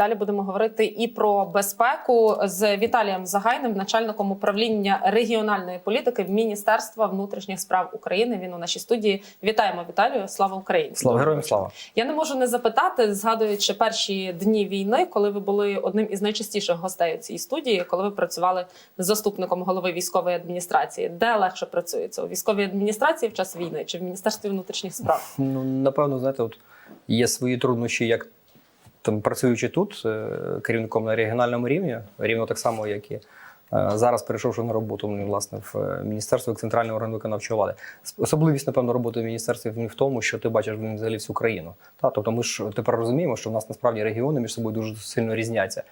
далі будемо говорити і про безпеку з Віталієм Загайним, начальником управління регіональної політики Міністерства внутрішніх справ України. Він у нашій студії. Вітаємо Віталію! Слава Україні! Слава героям слава! Я не можу не запитати, згадуючи перші дні війни, коли ви були одним із найчастіших гостей у цій студії, коли ви працювали заступником голови військової адміністрації. Де легше працюється у військовій адміністрації в час війни чи в міністерстві внутрішніх справ? Ну напевно, знаєте, от є свої труднощі, як там працюючи тут е, керівником на регіональному рівні, рівно так само, як і е, зараз, перейшовши на роботу ну, власне в е, міністерство як центральний орган виконавчої влади. Особливість, напевно, роботи в міністерстві в тому, що ти бачиш взагалі всю країну. Та тобто, ми ж тепер розуміємо, що в нас насправді регіони між собою дуже сильно різняться.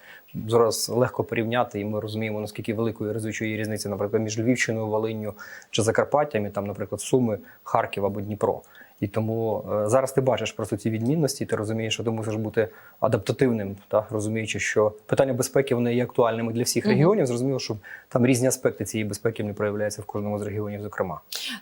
Зараз легко порівняти, і ми розуміємо, наскільки великою різучою є різниця, наприклад, між Львівщиною, Волинню чи Закарпаттям, і там, наприклад, Суми, Харків або Дніпро. І тому е, зараз ти бачиш просто ці відмінності, ти розумієш, що ти мусиш бути адаптативним, та розуміючи, що питання безпеки вони є актуальними для всіх Мгм. регіонів. Зрозуміло, що там різні аспекти цієї безпеки не проявляються в кожному з регіонів, зокрема.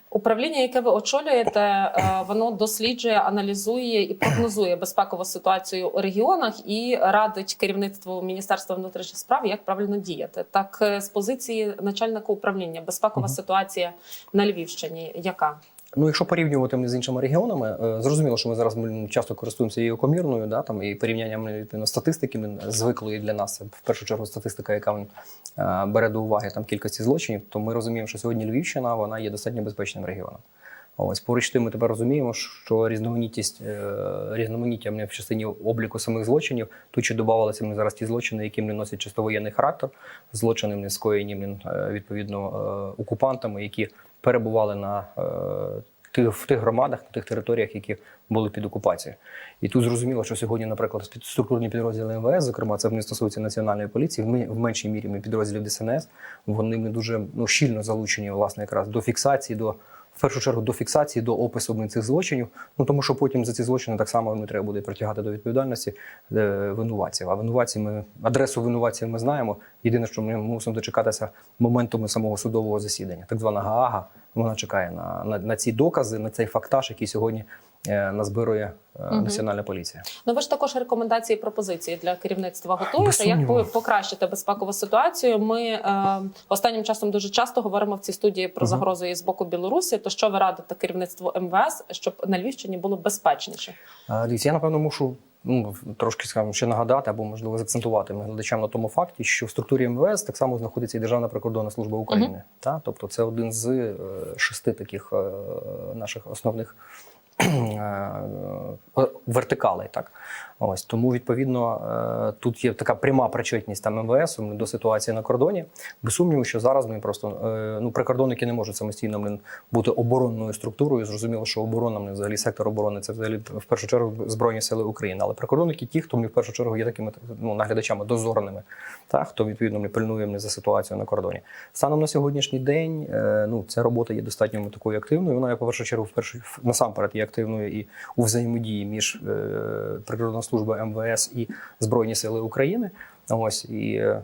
Управління, яке ви очолюєте, е, воно досліджує, аналізує і прогнозує безпекову ситуацію у регіонах і радить керівництву Міністерства внутрішніх справ, як правильно діяти. Так, е, з позиції начальника управління, безпекова Мгм. ситуація на Львівщині, яка Ну, якщо порівнювати з іншими регіонами, е, зрозуміло, що ми зараз часто користуємося її комірною, да, там, і порівнянням відповідно, статистики звиклої для нас. В першу чергу статистика, яка е, бере до уваги там кількості злочинів, то ми розуміємо, що сьогодні Львівщина вона є достатньо безпечним регіоном. Ось поруч тим, ми тепер розуміємо, що різноманітність е, різноманіття в частині обліку самих злочинів тут ще додавалися мені зараз ті злочини, які не носять чисто воєнний характер, злочини не скоєні мені, відповідно окупантами, які перебували на е, тих в тих громадах, на тих територіях, які були під окупацією. І тут зрозуміло, що сьогодні, наприклад, структурні підрозділи МВС, зокрема, це не стосується національної поліції, ми- в меншій мірі ми підрозділів ДСНС, вони не дуже ну, щільно залучені, власне, якраз до фіксації, до в першу чергу до фіксації, до опису цих злочинів. Ну тому що потім за ці злочини так само не треба буде притягати до відповідальності е, винуватців. А винуватці ми адресу винуватців ми знаємо. Єдине, що ми мусимо дочекатися моменту самого судового засідання, так звана Гаага. Вона чекає на, на, на ці докази, на цей фактаж, який сьогодні назбирує е, Мгм. національна поліція. ну ви ж також рекомендації і пропозиції для керівництва готуєте? Як ви покращите безпекову ситуацію? Ми е, останнім часом дуже часто говоримо в цій студії про Мгм. загрозу і з боку Білорусі. То що ви радите керівництву МВС, щоб на Львівщині було безпечніше? А, Дивіться, я напевно мушу ну, трошки скажімо, ще нагадати або можливо заакцентувати глядачам на тому факті, що в структурі МВС так само знаходиться і Державна прикордонна служба України. Та? Тобто це один з е, шести таких е, наших основних. е, Вертикалей, так ось тому відповідно е, тут є така пряма причетність там МВС до ситуації на кордоні. Без сумніву, що зараз ми просто е, ну прикордонники не можуть самостійно блин, бути оборонною структурою. Зрозуміло, що оборона блин, взагалі сектор оборони це взагалі в першу чергу збройні сили України. Але прикордонники ті, хто мені в першу чергу є такими ну, наглядачами дозорними, та хто відповідно не пильнує мене за ситуацію на кордоні. Станом на сьогоднішній день е, ну ця робота є достатньо такою активною. Вона є, по першу чергу в першу насамперед є активною і у взаємодії між прикордонною службою МВС і Збройні Сили України. Ось і. е,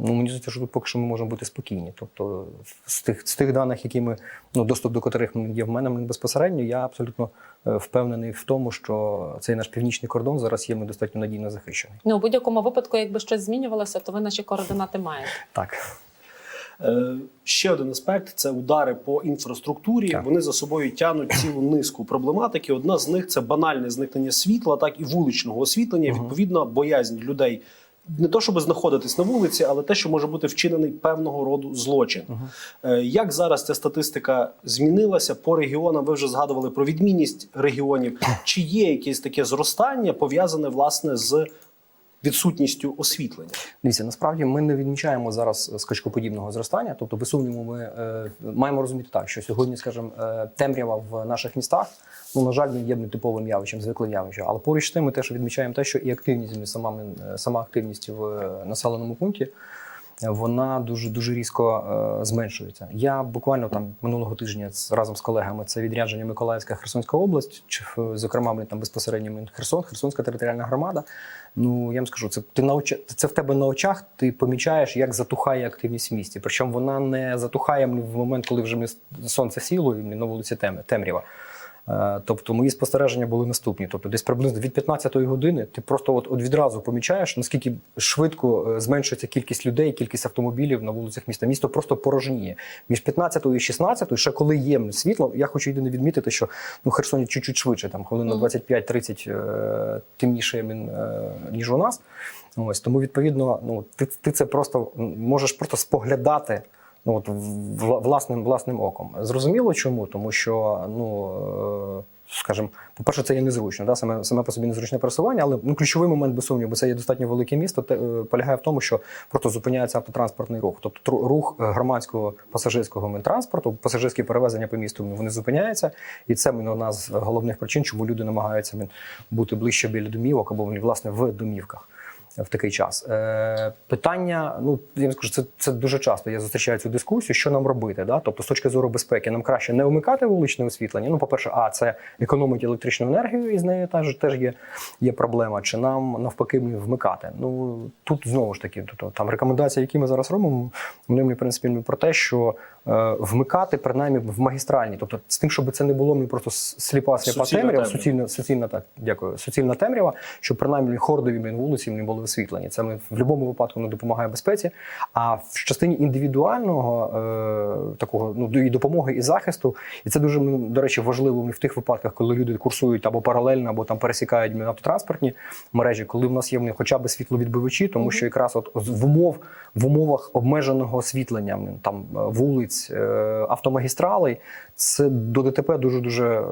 Ну, мені здається, що тут поки що ми можемо бути спокійні. Тобто, з тих, з тих даних, які ми, ну, доступ до котрих є в мене безпосередньо, я абсолютно е, впевнений в тому, що цей наш північний кордон зараз є ми достатньо надійно захищений. Ну у будь-якому випадку, якби щось змінювалося, то ви наші координати маєте. Так. Е, Ще один аспект це удари по інфраструктурі. Так. Вони за собою тягнуть цілу низку проблематики. Одна з них це банальне зникнення світла, так і вуличного освітлення. Мгм. Відповідно, боязнь людей не то, щоб знаходитись на вулиці, але те, що може бути вчинений певного роду злочин. Е, Як зараз ця статистика змінилася по регіонам? Ви вже згадували про відмінність регіонів. Чи є якесь таке зростання пов'язане власне з відсутністю освітлення? Дивіться, насправді ми не відмічаємо зараз скачкоподібного зростання. Тобто, сумніву, ми е, маємо розуміти так, що сьогодні, скажімо, е, темрява в наших містах, ну на жаль, не є нетиповим явищем, звиклим явищем. Але поруч з тим, ми теж відмічаємо те, що і активність сама, сама активність в е, населеному пункті. Вона дуже дуже різко е, зменшується. Я буквально там минулого тижня разом з колегами це відрядження Миколаївська Херсонська область, чи зокрема ми там безпосередньо Херсон, Херсонська територіальна громада. Ну я вам скажу, це ти на очі, це в тебе на очах. Ти помічаєш, як затухає активність в місті. Причому вона не затухає в момент, коли вже сонце сіло і на вулиці темрява. Е, Тобто мої спостереження були наступні. Тобто, десь приблизно від 15-ї години ти просто от, от відразу помічаєш, наскільки швидко е, зменшується кількість людей, кількість автомобілів на вулицях міста. Місто просто порожніє. Між 15-ю і 16-ю, ще коли є світло, я хочу єдине відмітити, що ну Херсоні чуть-чуть швидше, там хвилин на 25-30 е, темніше е, ніж у нас. Ось тому відповідно, ну ти, ти це просто можеш просто споглядати. Ну, от власним власним оком. Зрозуміло чому? Тому що, ну е, скажімо, по-перше, це є незручно, да? саме, саме по собі незручне пересування, але ну, ключовий момент, без сумніву, бо це є достатньо велике місто, те, е, полягає в тому, що просто зупиняється автотранспортний рух. Тобто рух е, громадського пасажирського транспорту, пасажирські перевезення по місту вони зупиняються, і це ну, одна з головних причин, чому люди намагаються бути ближче біля домівок або власне в домівках в такий час. Е, питання, ну я вам скажу, це, це дуже часто. Я зустрічаю цю дискусію, що нам робити. Да? Тобто, з точки зору безпеки, нам краще не вмикати вуличне освітлення. Ну, по-перше, а це економить електричну енергію, і з нею теж, теж є, є проблема. Чи нам навпаки вмикати? Ну тут знову ж таки, тобто, там рекомендації, які ми зараз робимо, вони в принципі про те, що е, вмикати принаймні в магістральні, тобто з тим, щоб це не було мені просто сліпа сліпа темрява, суцільна, суцільна так, дякую, суцільна темрява, щоб принаймні хордові вулиці не були освітлені. Це ми в будь-якому випадку не допомагає безпеці. А в частині індивідуального е, такого ну і допомоги і захисту, і це дуже ну, до речі важливо в тих випадках, коли люди курсують або паралельно, або там пересікають автотранспортні мережі, коли в нас є вони хоча б світловідбивачі, тому що якраз от в умов в умовах обмеженого освітлення там е, вулиць, е, автомагістралей, це до ДТП дуже дуже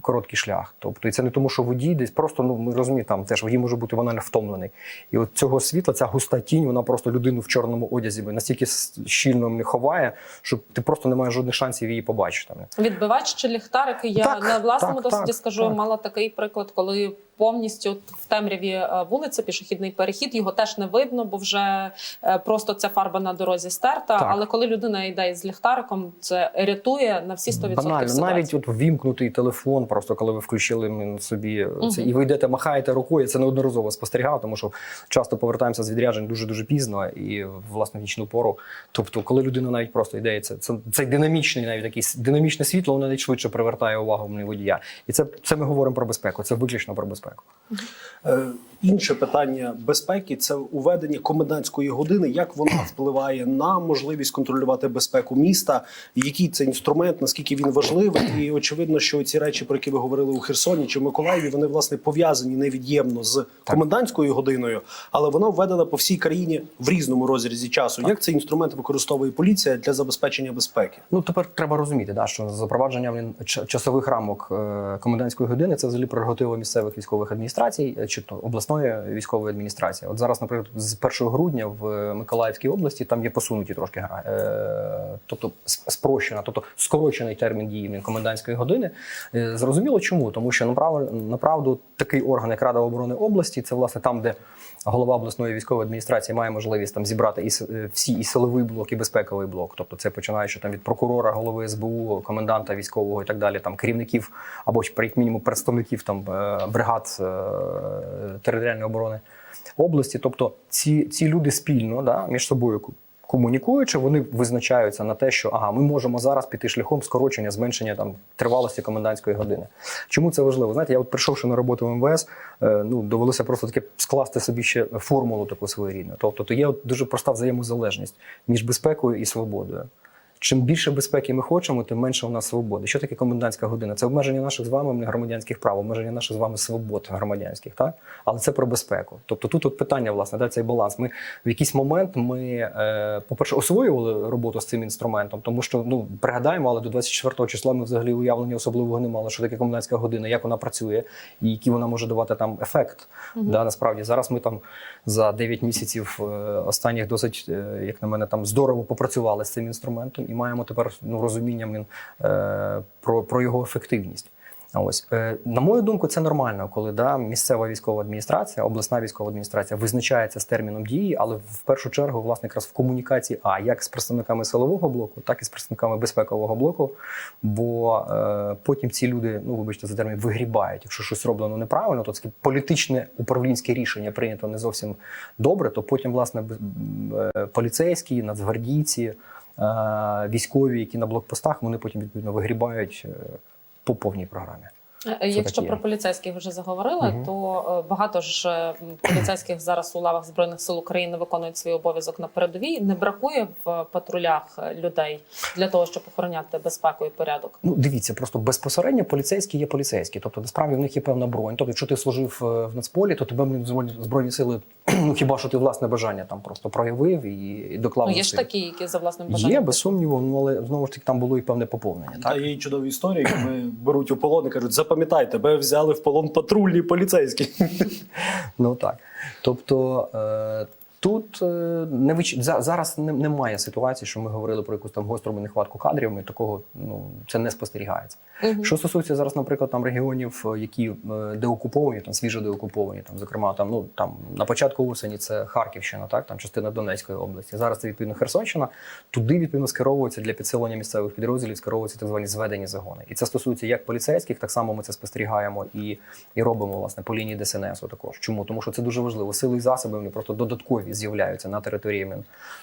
короткий шлях. Тобто, і це не тому, що водій десь просто ну ми розуміємо, там теж водій може бути банально втомлений. І от цього світла, ця густа тінь, вона просто людину в чорному одязі настільки щільно не ховає, що ти просто не маєш жодних шансів її побачити. Відбивач чи ліхтарики. Я Так, на власному так, досвіді так, скажу, так. мала такий приклад, коли повністю в темряві е, вулиця, пішохідний перехід, його теж не видно, бо вже е, просто ця фарба на дорозі стерта. Так. Але коли людина йде з ліхтариком, це рятує на всі 100% Банально, ситуації. навіть от ввімкнутий телефон, просто коли ви включили собі це, Мгм. і ви йдете, махаєте рукою. Це неодноразово спостерігав, тому що часто повертаємося з відряджень дуже дуже пізно і власне в нічну пору. Тобто, коли людина навіть просто йде, це, це, це динамічний, навіть якийсь динамічне світло, воно навіть швидше привертає увагу водія. І це, це ми говоримо про безпеку. Це виключно про безпеку. Е, Інше питання безпеки це уведення комендантської години. Як вона впливає на можливість контролювати безпеку міста? Який це інструмент, наскільки він важливий? І очевидно, що ці речі, про які ви говорили у Херсоні чи в Миколаєві, вони власне пов'язані невід'ємно з комендантською годиною, але вона введена по всій країні в різному розрізі часу. Як цей інструмент використовує поліція для забезпечення безпеки? Ну тепер треба розуміти, да, що запровадження часових рамок е, комендантської години це взагалі прерогатива місцевих військових адміністрацій е, чи то обласної військової адміністрації. От зараз, наприклад, з 1 грудня в Миколаївській області там є посунуті трошки е, тобто спрощена, тобто скорочений термін дії комендантської години. Е, Зрозуміло, чому? Тому що направду, направду такий орган, як Рада оборони області, це власне там, де голова обласної військової адміністрації має можливість там зібрати і е, всі і силовий блок, і безпековий блок. Тобто, це починаючи там від прокурора, голови СБУ, коменданта військового і так далі, там керівників або ж як мінімум представників там е, бригад е, територіальної оборони області. Тобто, ці, ці люди спільно да, між собою комунікуючи, вони визначаються на те, що ага, ми можемо зараз піти шляхом скорочення, зменшення там тривалості комендантської години. Чому це важливо? Знаєте, я от прийшовши на роботу в МВС, е, ну довелося просто таке скласти собі ще формулу таку своєрідну. Тобто, то є от дуже проста взаємозалежність між безпекою і свободою. Чим більше безпеки ми хочемо, тим менше у нас свободи. Що таке комендантська година? Це обмеження наших з вами громадянських прав, обмеження наших з вами свобод громадянських, так? Але це про безпеку. Тобто тут от питання, власне, де цей баланс. Ми в якийсь момент ми, е, по-перше, освоювали роботу з цим інструментом, тому що ну пригадаємо, але до 24 числа ми взагалі уявлення особливого не мали, що таке комендантська година, як вона працює і який вона може давати там ефект. Да, насправді зараз ми там за 9 місяців е, останніх досить, е, як на мене, там здорово попрацювали з цим інструментом і маємо тепер ну, розуміння блін, е, про, про його ефективність. Ось е, на мою думку, це нормально, коли да, місцева військова адміністрація, обласна військова адміністрація визначається з терміном дії, але в першу чергу, власне, якраз в комунікації, а як з представниками силового блоку, так і з представниками безпекового блоку. Бо е, потім ці люди, ну вибачте за термін, вигрібають. Якщо щось зроблено неправильно, то таке політичне управлінське рішення прийнято не зовсім добре. То потім, власне, е, поліцейські, нацгвардійці, військові, які на блокпостах, вони потім відповідно вигрібають е, по повній програмі. Е, Якщо про поліцейських вже заговорили, Мгм. то е, багато ж е, поліцейських зараз у лавах збройних сил України виконують свій обов'язок на передовій. Не бракує в патрулях людей для того, щоб охороняти безпеку і порядок. Ну, дивіться, просто безпосередньо поліцейські є поліцейські. Тобто, насправді в них є певна бронь. Тобто, якщо ти служив в Нацполі, то тебе збройні- збройні сили, ну хіба що ти власне бажання там просто проявив і, і доклав. Ну є ж такі, які за власним бажанням. Є, без сумніву, ну але знову ж таки там було і певне поповнення. Та Так? є чудові історії, коли беруть у полон і кажуть: запам'ятай, тебе взяли в полон патрульні поліцейські. Ну так. Тобто е, тут е, не вич... зараз немає ситуації, що ми говорили про якусь там гостру нехватку кадрів. Ми такого ну це не спостерігається. Мгм. Що стосується зараз, наприклад, там регіонів, е, які е, деокуповані, там свіжо деокуповані, там, зокрема, там ну там на початку осені це Харківщина, так там частина Донецької області. Зараз це відповідно Херсонщина. Туди відповідно скеровуються для підсилення місцевих підрозділів, скеровуються так звані зведені загони. І це стосується як поліцейських, так само ми це спостерігаємо і, і робимо власне по лінії ДСНС. Також чому? Тому що це дуже важливо. Сили і засоби вони просто додаткові з'являються на території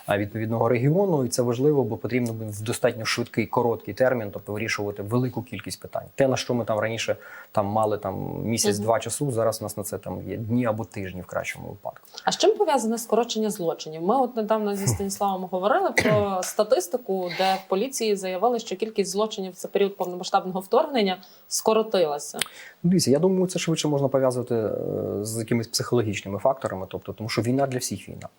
відповідного регіону, і це важливо, бо потрібно в достатньо швидкий короткий термін, тобто вирішувати велику кількість питань. Те, на що ми там раніше там мали там місяць-два часу, зараз у нас на це там є дні або тижні в кращому випадку. А з чим пов'язане скорочення злочинів? Ми от недавно зі Станіславом говорили про статистику, де в поліції заявили, що кількість злочинів за період повномасштабного вторгнення скоротилася. Ну, Дивіться, я думаю, це швидше можна пов'язувати е, з якимись психологічними факторами, тобто, тому що війна для всіх війна. А,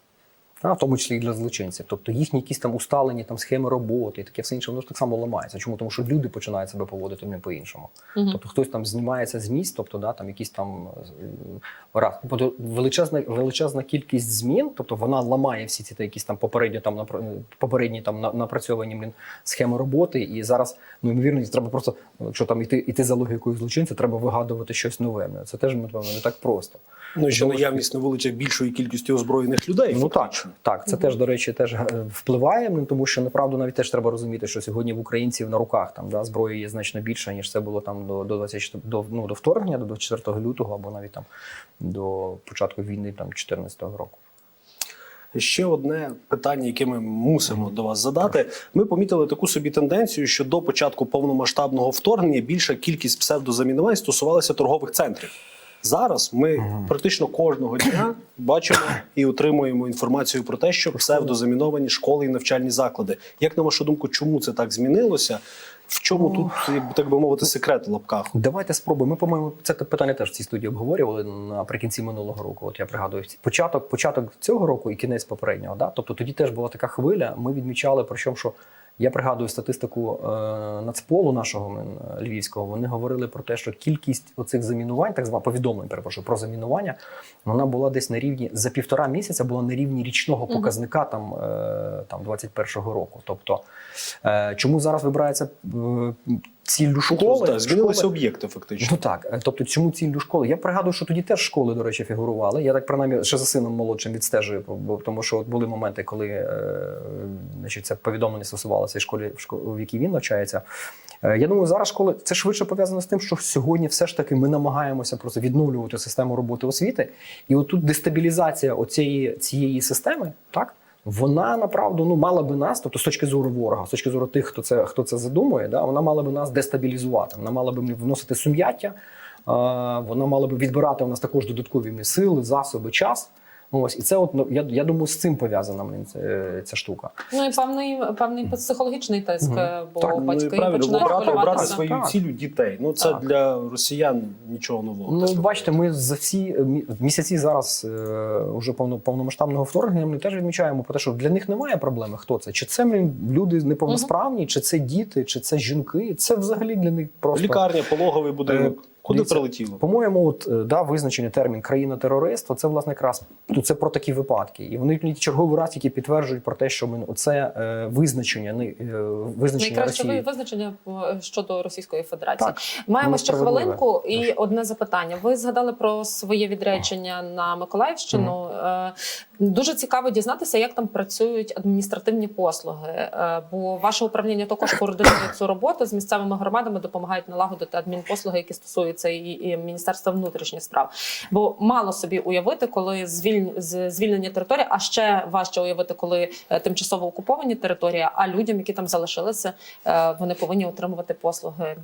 в тому числі і для злочинців. Тобто їхні якісь там усталені там, схеми роботи і таке все інше, воно ж так само ламається. Чому? Тому що люди починають себе поводити не по-іншому. Мгм. Тобто хтось там знімається з місць, тобто да, там якісь там е, раз. Тобто величезна, величезна кількість змін, тобто вона ламає всі ці та якісь там попередні там напра- попередні там на- напрацьовані блін, схеми роботи. І зараз, ну ймовірно, треба просто, якщо там іти, іти за логікою злочинця, треба вигадувати щось нове. Це теж напевно не так просто. Ну і ще наявність на вулицях більшої кількості озброєних людей. Ну так, фактично. так, це теж, до речі, теж е, впливає, ну, тому що направду навіть теж треба розуміти, що сьогодні в українців на руках там да, зброї є значно більше, ніж це було там до, до 24, до, ну, до вторгнення, до 24 лютого, або навіть там до початку війни там 14 року. Ще одне питання, яке ми мусимо до вас задати. Ми помітили таку собі тенденцію, що до початку повномасштабного вторгнення більша кількість псевдозамінувань стосувалася торгових центрів. Зараз ми практично кожного дня бачимо і отримуємо інформацію про те, що псевдозаміновані школи і навчальні заклади. Як на вашу думку, чому це так змінилося? В чому тут, так би мовити, секрет в лапках? Давайте спробуємо. Ми, по-моєму, це питання теж в цій студії обговорювали наприкінці минулого року. От я пригадую початок, початок цього року і кінець попереднього. Да? Тобто тоді теж була така хвиля. Ми відмічали про що, що я пригадую статистику е, нацполу нашого львівського. Вони говорили про те, що кількість оцих замінувань, так званих повідомлень, перепрошую, про замінування, вона була десь на рівні за півтора місяця, була на рівні річного показника там, е, там 21-го року. Тобто, е, чому зараз вибирається е, ціллю школи? Так, змінилися об'єкти, фактично. Ну так, е, тобто чому ціллю школи? Я пригадую, що тоді теж школи, до речі, фігурували. Я так принаймні ще за сином молодшим відстежую, бо- тому що от були моменти, коли е, значить, це повідомлення стосувалося і школі, в школі, в якій він навчається. Е, Я думаю, зараз школи це швидше пов'язано з тим, що сьогодні все ж таки ми намагаємося просто відновлювати систему роботи освіти. І отут дестабілізація оцієї цієї системи, так. Вона направду ну мала би нас, тобто з точки зору ворога, з точки зору тих, хто це хто це задумує, да, вона мала би нас дестабілізувати. Вона мала би вносити сум'яття, вона мала би відбирати у нас також додаткові сили, засоби, час. Ось і це, от ну, я, я думаю, з цим пов'язана блін, ця, ця штука. Ну і певний певний психологічний тиск, е, бо Так, Ну, батьки правильно, починають обрати, обрати свою цілю дітей. Ну це Так. для росіян нічого нового. Ну, бачите, ми за ці е, місяці зараз е, уже повно, повномасштабного вторгнення ми теж відмічаємо про те, що для них немає проблеми, хто це. Чи це люди неповносправні, чи це діти, чи це жінки. Це взагалі для них просто Лікарня, пологовий будинок. Куди дивіться, прилетіло? По-моєму, от е, да, визначений термін країна-терорист, це власне якраз ну, це про такі випадки. І вони черговий раз тільки підтверджують про те, що ми оце е, визначення, не е, визначення Найкраще Росії. визначення е, щодо Російської Федерації. Так, Маємо ще хвилинку і Дуже. одне запитання. Ви згадали про своє відречення на Миколаївщину. Е, Дуже цікаво дізнатися, як там працюють адміністративні послуги. Бо ваше управління також координує цю роботу з місцевими громадами, допомагають налагодити адмінпослуги, які стосуються стосується і, і Міністерства внутрішніх справ. Бо мало собі уявити, коли звіль... з- звільнені території, а ще важче уявити, коли е, тимчасово окуповані території, а людям, які там залишилися, е, вони повинні отримувати послуги,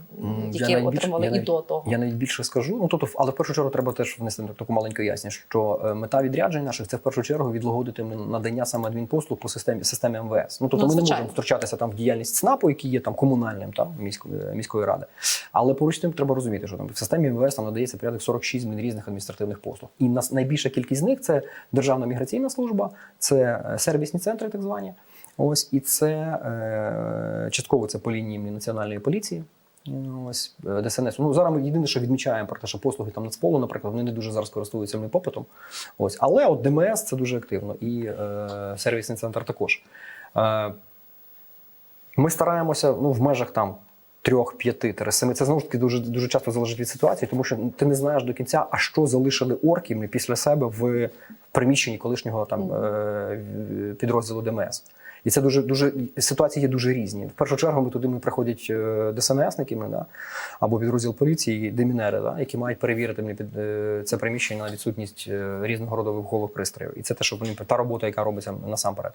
я які найбільш- отримали я і до того. Я навіть більше скажу. Ну тобто, але в першу чергу треба теж внести таку маленьку ясність, що е, мета відряджень наших це в першу чергу відлагодити надання саме адмінпослуг по системі системі МВС. Ну тобто, Ну, ми не можемо втручатися там в діяльність ЦНАПу, який є там комунальним там міської міської ради. Але поруч тим треба розуміти, що там в системі МВС там надається порядок 46 змін різних адміністративних послуг. І нас найбільша кількість з них це Державна міграційна служба, це е, сервісні центри, так звані. Ось і це е, частково це по лінії національної поліції. Ось е, ДСНС. Ну зараз ми єдине, що відмічаємо про те, що послуги там Нацполу, наприклад, вони не дуже зараз користуються ним попитом. Ось, але от ДМС це дуже активно, і е, сервісний центр також. Е, ми стараємося ну, в межах там. Трьох, п'яти, тире. Це знову ж таки дуже дуже часто залежить від ситуації, тому що ти не знаєш до кінця, а що залишили орки після себе в приміщенні колишнього там е, підрозділу ДМС. І це дуже дуже ситуації є дуже різні. В першу чергу ми туди ми приходять е, ДСНСники, ми, да, або підрозділ поліції, демінери, да, які мають перевірити мені під е, це приміщення на відсутність е, різного роду вибухових пристроїв. І це те, що вони та робота, яка робиться насамперед.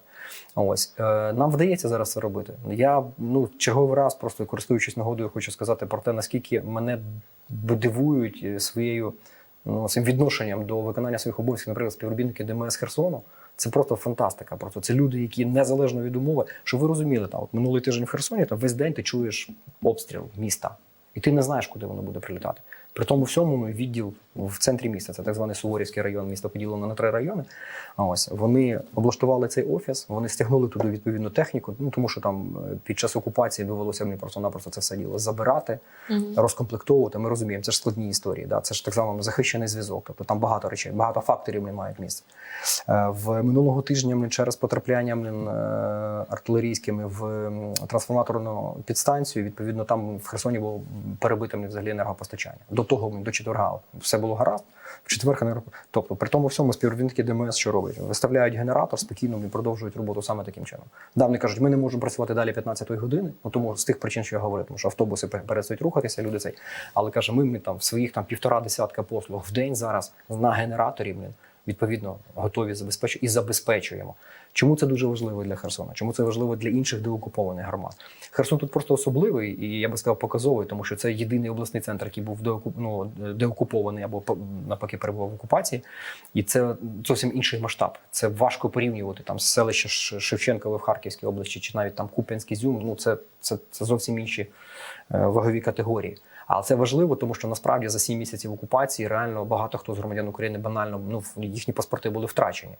Ось нам вдається зараз це робити. Я ну черговий раз, просто користуючись нагодою, хочу сказати про те, наскільки мене дивують своєю ну, цим відношенням до виконання своїх обов'язків, наприклад, співробітники ДМС Херсону. Це просто фантастика. Просто це люди, які незалежно від умови, що ви розуміли, там от минулий тиждень в Херсоні, там весь день ти чуєш обстріл міста, і ти не знаєш, куди воно буде прилітати. При тому всьому відділ в центрі міста, це так званий Суворівський район, місто поділено на три райони. А ось вони облаштували цей офіс, вони стягнули туди відповідну техніку. Ну тому що там е, під час окупації довелося мені просто-напросто це все діло забирати, розкомплектовувати. Ми розуміємо, це ж складні історії. Да? Це ж так званий захищений зв'язок. Тобто там багато речей, багато факторів не мають місця. Е, В минулого тижня ми через потрапляння е, артилерійськими в трансформаторну підстанцію. Відповідно, там в Херсоні було перебите взагалі енергопостачання. До того до четверга все було гаразд. В четвер енерго... Тобто, при тому всьому співробітники ДМС що роблять? Виставляють генератор спокійно і продовжують роботу саме таким чином. Да, кажуть, ми не можемо працювати далі 15-ї години. Ну тому з тих причин, що я говорю, тому що автобуси перестають рухатися, люди цей. Але каже, ми, ми там своїх там півтора десятка послуг в день зараз на генераторі блін, відповідно готові забезпечувати і забезпечуємо. Чому це дуже важливо для Херсона? Чому це важливо для інших деокупованих громад? Херсон тут просто особливий, і я би сказав, показовий, тому що це єдиний обласний центр, який був деоку- ну, деокупований або навпаки перебував в окупації. І це зовсім інший масштаб. Це важко порівнювати там Ш- Шевченкове в Харківській області, чи навіть там Куп'янський Зюм. Ну це, це, це зовсім інші е, вагові категорії. Але це важливо, тому що насправді за сім місяців окупації реально багато хто з громадян України банально ну їхні паспорти були втрачені.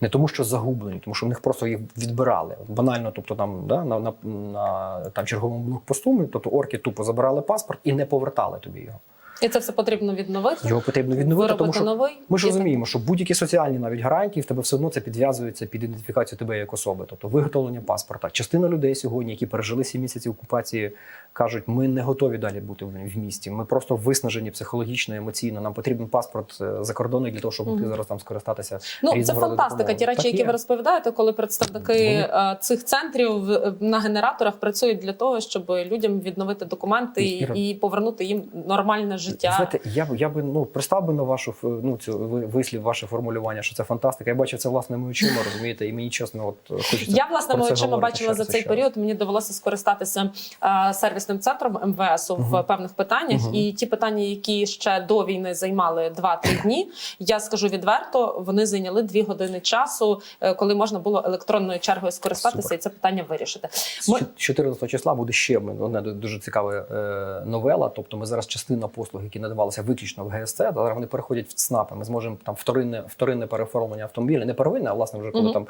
Не тому, що загублені, тому що в них просто їх відбирали. Банально, тобто там да, на, на, на там, черговому блокпосту, тобто орки тупо забирали паспорт і не повертали тобі його. І це все потрібно відновити. Його потрібно відновити, тому що новий. ми ж розуміємо, що будь-які соціальні навіть гарантії в тебе все одно це підв'язується під ідентифікацію тебе як особи. Тобто виготовлення паспорта. Частина людей сьогодні, які пережили сім місяців окупації, кажуть, ми не готові далі бути в місті. Ми просто виснажені психологічно, емоційно. Нам потрібен паспорт е, закордонний для того, щоб Мгм. ти зараз там скористатися. Ну, це фантастика. Ті речі, Так які є. ви розповідаєте, коли представники Вони- е, цих центрів е, на генераторах працюють для того, щоб людям відновити документи і, і повернути їм нормальне життя. Знаєте, я б я би ну пристав би на вашу ну цю ви- вислів, ваше формулювання, що це фантастика. Я бачив це власними очима, розумієте, і мені чесно, от хочеться. Я власними очима бачила за цей період. Мені довелося скористатися е, сервісним центром МВС в Мгм. певних питаннях. Мгм. І ті питання, які ще до війни займали 2-3 дні. Я скажу відверто, вони зайняли 2 години часу, е, коли можна було електронною чергою скористатися Супер. і це питання вирішити. Ми- 14 числа буде ще одна дуже цікава е, новела. Тобто, ми зараз частина послуг, які надавалися виключно в ГСЦ, зараз вони переходять в ЦНАПи. Ми зможемо там вторинне, вторинне переоформлення автомобіля, не первинне, а власне вже коли Мгм. там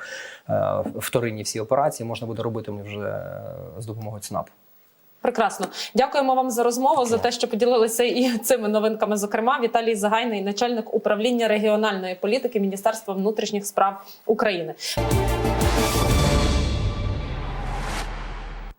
е, вторинні всі операції можна буде робити вже з допомогою ЦНАПу. Прекрасно, дякуємо вам за розмову за те, що поділилися і цими новинками. Зокрема, Віталій Загайний, начальник управління регіональної політики Міністерства внутрішніх справ України.